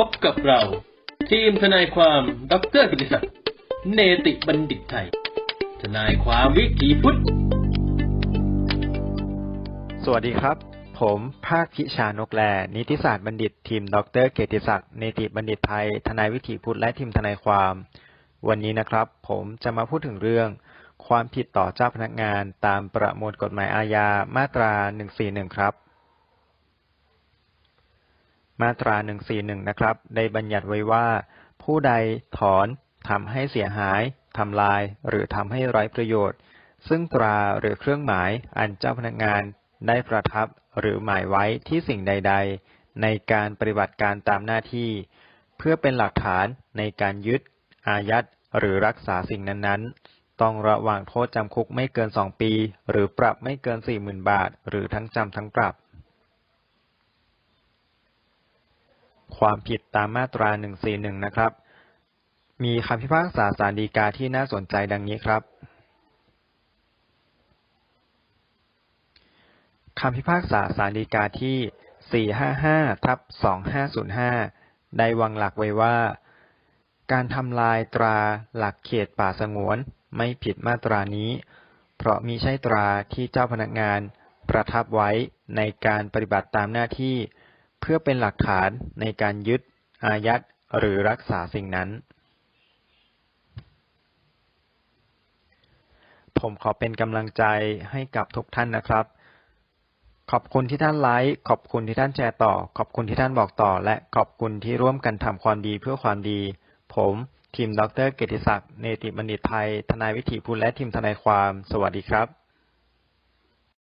พบกับเรา ทีมทนายความดรกิติศักดิ์เนติบัณฑิตไทย ทนายความวิถีพุทธ สวัสดีครับ ผมภาคพิชานกแล นิติศาสตร์บัณฑิต ทีมดรเกยรติศักดิ์เนติบัณฑิตไทย ทนายวิถีพุทธและทีมทนายความ วันนี้นะครับ ผมจะมาพูดถึงเรื่อง ความผิดต่อเจ้าพนักงานตามประมวลกฎหมายอาญามาตรา 141 ครับ มาตรา141นะครับ ได้บัญญัติไว้ว่า ผู้ใดถอนทำให้เสียหายทำลาย หรือทำให้ไร้ประโยชน์ ซึ่งตราหรือเครื่องหมายอันเจ้าพนักงานได้ประทับหรือหมายไว้ที่สิ่งใด ๆ ในการปฏิบัติการตามหน้าที่ เพื่อเป็นหลักฐานในการยึด อายัดหรือรักษาสิ่งนั้นๆ ต้องระวางโทษจำคุกไม่เกิน2ปี หรือปรับไม่เกิน40,000บาท หรือทั้งจำทั้งปรับ ความผิดตามมาตรา 141 นะครับ มีคำพิพากษาศาลฎีกาที่น่าสนใจดังนี้ครับคำพิพากษาศาลฎีกาที่ 455 ทับ 2505 ได้วางหลักไว้ว่า การทำลายตราหลักเขตป่าสงวนไม่ผิดมาตรานี้ เพราะมิใช่ตราที่เจ้าพนักงานประทับไว้ในการปฏิบัติตามหน้าที่ เพื่อเป็นหลักฐานในการยึด อายัด หรือรักษาสิ่งนั้น ผมขอเป็นกำลังใจให้กับทุกท่านนะครับ ขอบคุณที่ท่านไลค์ ขอบคุณที่ท่านแชร์ต่อ ขอบคุณที่ท่านบอกต่อ และขอบคุณที่ร่วมกันทำความดีเพื่อความดี ผมทีมดรเกยรติศักดิ์ เนติบัณฑิตไทยทนายวิถีพุทธและทีมทนายความ สวัสดีครับ